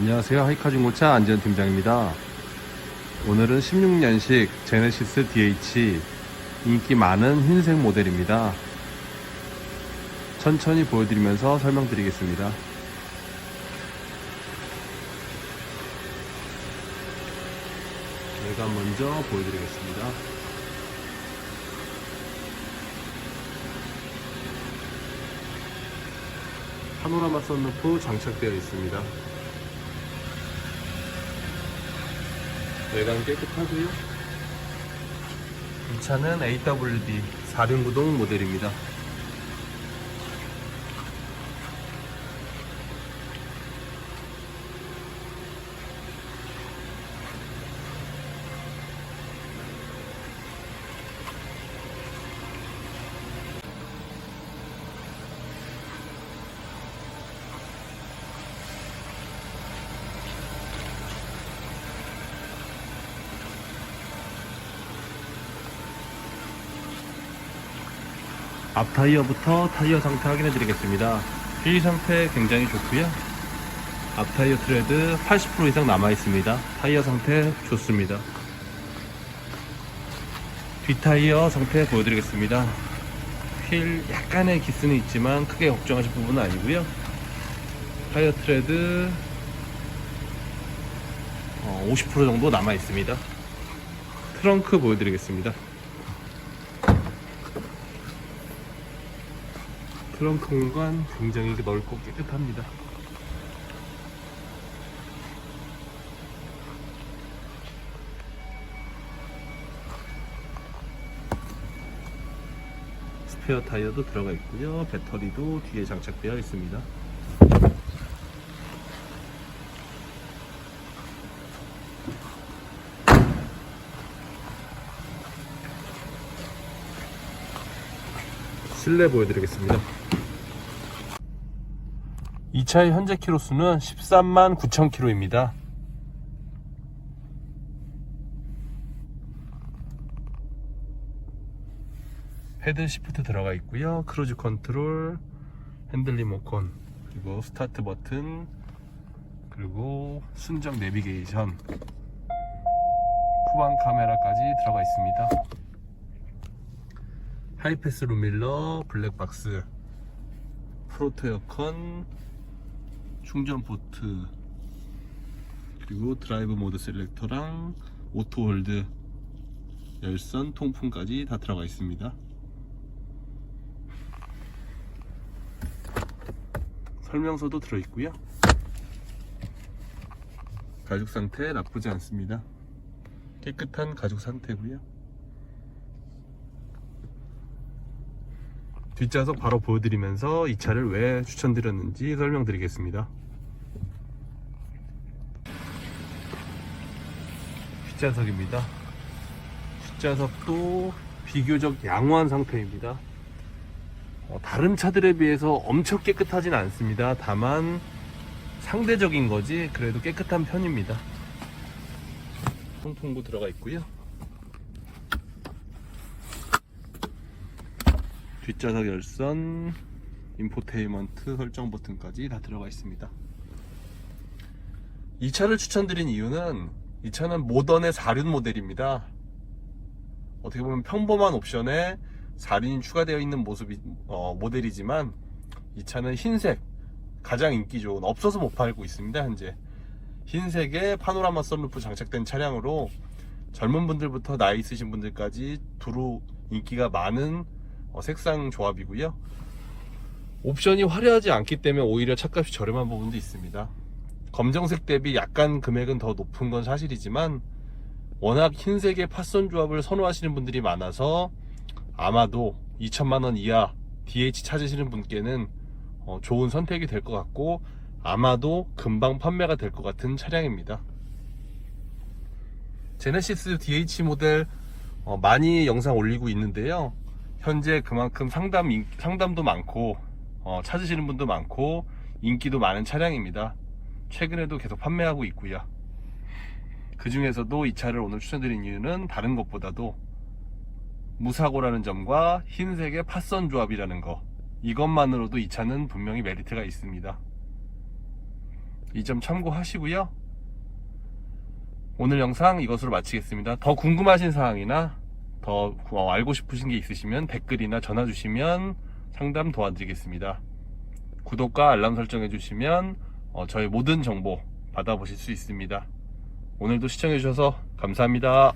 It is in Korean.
안녕하세요. 하이카 중고차 안전팀장입니다. 오늘은 16년식 제네시스 DH 인기 많은 흰색 모델입니다. 천천히 보여드리면서 설명드리겠습니다. 외관 먼저 보여드리겠습니다. 파노라마 썬루프 장착되어 있습니다. 외관 깨끗하고요. 이 차는 AWD 4륜 구동 모델입니다. 앞 타이어부터 타이어 상태 확인해 드리겠습니다. 휠 상태 굉장히 좋고요. 앞 타이어 트레드 80% 이상 남아 있습니다. 타이어 상태 좋습니다. 뒤 타이어 상태 보여드리겠습니다. 휠 약간의 기스는 있지만 크게 걱정하실 부분은 아니고요. 타이어 트레드 어, 50% 정도 남아 있습니다. 트렁크 보여드리겠습니다. 트렁크 공간 굉장히 넓고 깨끗합니다. 스페어 타이어도 들어가 있고요. 배터리도 뒤에 장착되어 있습니다. 실내 보여드리겠습니다. 이 차의 현재 키로수는 13만 9천 킬로입니다. 헤드 시프트 들어가 있고요. 크루즈 컨트롤, 핸들 리모컨, 그리고 스타트 버튼, 그리고 순정 내비게이션, 후방 카메라까지 들어가 있습니다. 하이패스 룸밀러, 블랙박스, 프로토 에어컨, 충전 포트, 그리고 드라이브 모드 셀렉터랑 오토 홀드, 열선, 통풍까지 다 들어가 있습니다. 설명서도 들어있고요. 가죽 상태 나쁘지 않습니다. 깨끗한 가죽 상태고요. 뒷좌석 바로 보여드리면서 이 차를 왜 추천드렸는지 설명드리겠습니다. 뒷좌석입니다. 뒷좌석도 비교적 양호한 상태입니다. 어, 다른 차들에 비해서 엄청 깨끗하진 않습니다. 다만 상대적인 거지 그래도 깨끗한 편입니다. 통풍구 들어가 있고요. 뒷좌석 열선, 인포테인먼트 설정 버튼까지 다 들어가 있습니다. 이 차를 추천드린 이유는 이 차는 모던의 4륜 모델입니다. 어떻게 보면 평범한 옵션에 4륜이 추가되어 있는 모습이 어, 모델이지만 이 차는 흰색 가장 인기 좋은 없어서 못 팔고 있습니다 현재 흰색에 파노라마 썬루프 장착된 차량으로 젊은 분들부터 나이 있으신 분들까지 두루 인기가 많은 어, 색상 조합이고요. 옵션이 화려하지 않기 때문에 오히려 차값이 저렴한 부분도 있습니다. 검정색 대비 약간 금액은 더 높은 건 사실이지만 워낙 흰색의 팟선 조합을 선호하시는 분들이 많아서 아마도 2천만 원 이하 DH 찾으시는 분께는 어, 좋은 선택이 될 것 같고 아마도 금방 판매가 될 것 같은 차량입니다. 제네시스 DH 모델 어, 많이 영상 올리고 있는데요. 현재 그만큼 상담 인- 상담도 많고 어, 찾으시는 분도 많고 인기도 많은 차량입니다. 최근에도 계속 판매하고 있고요. 그 중에서도 이 차를 오늘 추천드린 이유는 다른 것보다도 무사고라는 점과 흰색의 팟선 조합이라는 거 이것만으로도 이 차는 분명히 메리트가 있습니다. 이 점 참고하시고요. 오늘 영상 이것으로 마치겠습니다. 더 궁금하신 사항이나 더 어, 알고 싶으신 게 있으시면 댓글이나 전화 주시면 상담 도와드리겠습니다. 구독과 알람 설정해 주시면 어, 저의 모든 정보 받아보실 수 있습니다. 오늘도 시청해 주셔서 감사합니다.